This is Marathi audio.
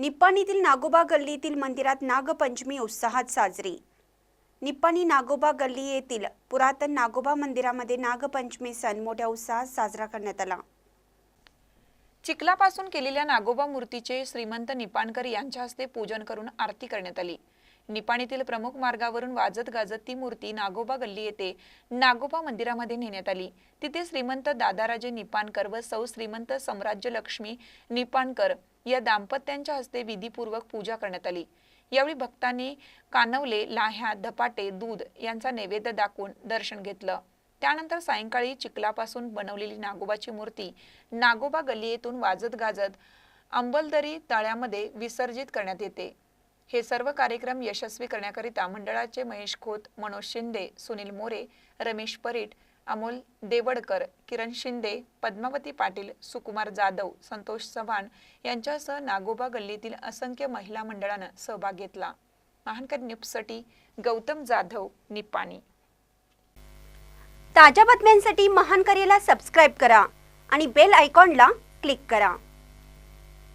निप्पाणीतील नागोबा गल्लीतील मंदिरात नागपंचमी उत्साहात साजरी. निप्पाणी नागोबा गल्ली येथील पुरातन नागोबा मंदिरामध्ये नागपंचमी सण मोठ्या उत्साहात साजरा करण्यात आला. चिखलापासून केलेल्या नागोबा मूर्तीचे श्रीमंत निपाणकर यांच्या हस्ते पूजन करून आरती करण्यात आली. निपाणीतील प्रमुख मार्गावरून वाजत गाजत ती मूर्ती नागोबा गल्ली येथे नागोबा मंदिरामध्ये नेण्यात आली. तिथे श्रीमंत दादाराजे निपाणकर व सौ श्रीमंत सम्राज्य लक्ष्मी निपाणकर या दाम्पत्यांच्या हस्ते विधीपूर्वक पूजा करण्यात आली. यावेळी भक्तांनी कानवले लाह्या धपाटे दूध यांचा नैवेद्य दाखवून दर्शन घेतलं. त्यानंतर सायंकाळी चिखलापासून बनवलेली नागोबाची मूर्ती नागोबा गल्ली येथून वाजत गाजत अंबलदरी तळ्यामध्ये विसर्जित करण्यात येते. हे सर्व कार्यक्रम यशस्वी करण्याकरिता मंडळाचे महेश खोत मनोज शिंदे सुनील मोरे रमेश परीट अमोल देवडकर किरण शिंदे पद्मावती पाटील सुकुमार जाधव संतोष चव्हाण यांच्यासह नागोबा गल्लीतील असंख्य महिला मंडळानं सहभाग घेतला. महानकर न्यूजसाठी गौतम जाधव निपाणी. ताज्या बातम्यांसाठी महानकरेला सबस्क्राईब करा आणि बेल आयकॉनला क्लिक करा.